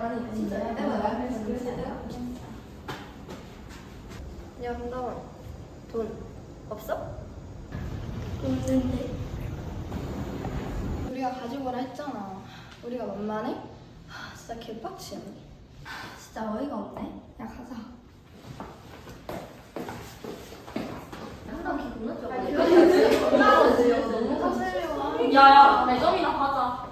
아니 진짜 야 한다원 돈 없어? 없는데. 우리가 가지고 오라 했잖아 우리가 만만해? 하, 진짜 개빡치네 진짜 어이가 없네 야 가자 항상 기분 나죠? 너무 하세요 야야 매점이나 가자.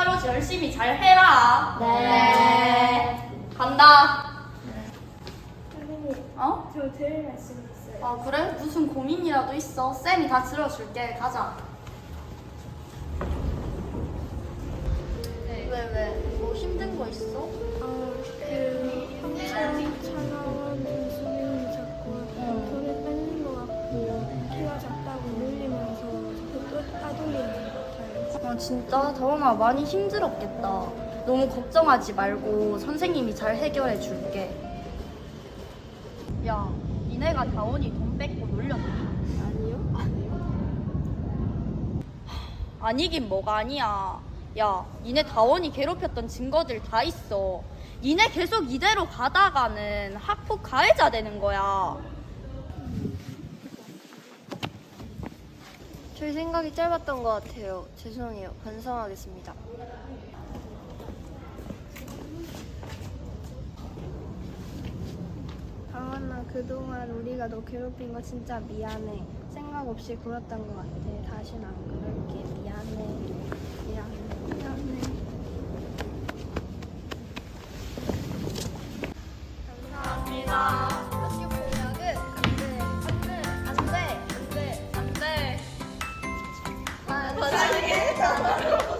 똑바로 열심히 잘 해라. 네. 간다. 선생님, 어? 저 들을 말씀 있어요. 아 그래? 무슨 고민이라도 있어? 쌤이 다 들어줄게. 가자. 왜 왜? 뭐 힘든 거 있어? 어, 아 진짜 다원아 많이 힘들었겠다. 너무 걱정하지 말고 선생님이 잘 해결해 줄게. 야, 니네가 다원이 돈 뺏고 놀렸니? 아니요? 아니긴 뭐가 아니야. 야, 니네 다원이 괴롭혔던 증거들 다 있어. 니네 계속 이대로 가다가는 학폭 가해자 되는 거야. 저희 생각이 짧았던 것 같아요 죄송해요 반성하겠습니다 강원아 그동안 우리가 너 괴롭힌 거 진짜 미안해. 생각 없이 굴었던 것 같아. 다신 안 그럴게. 미안해. 미안해. 何?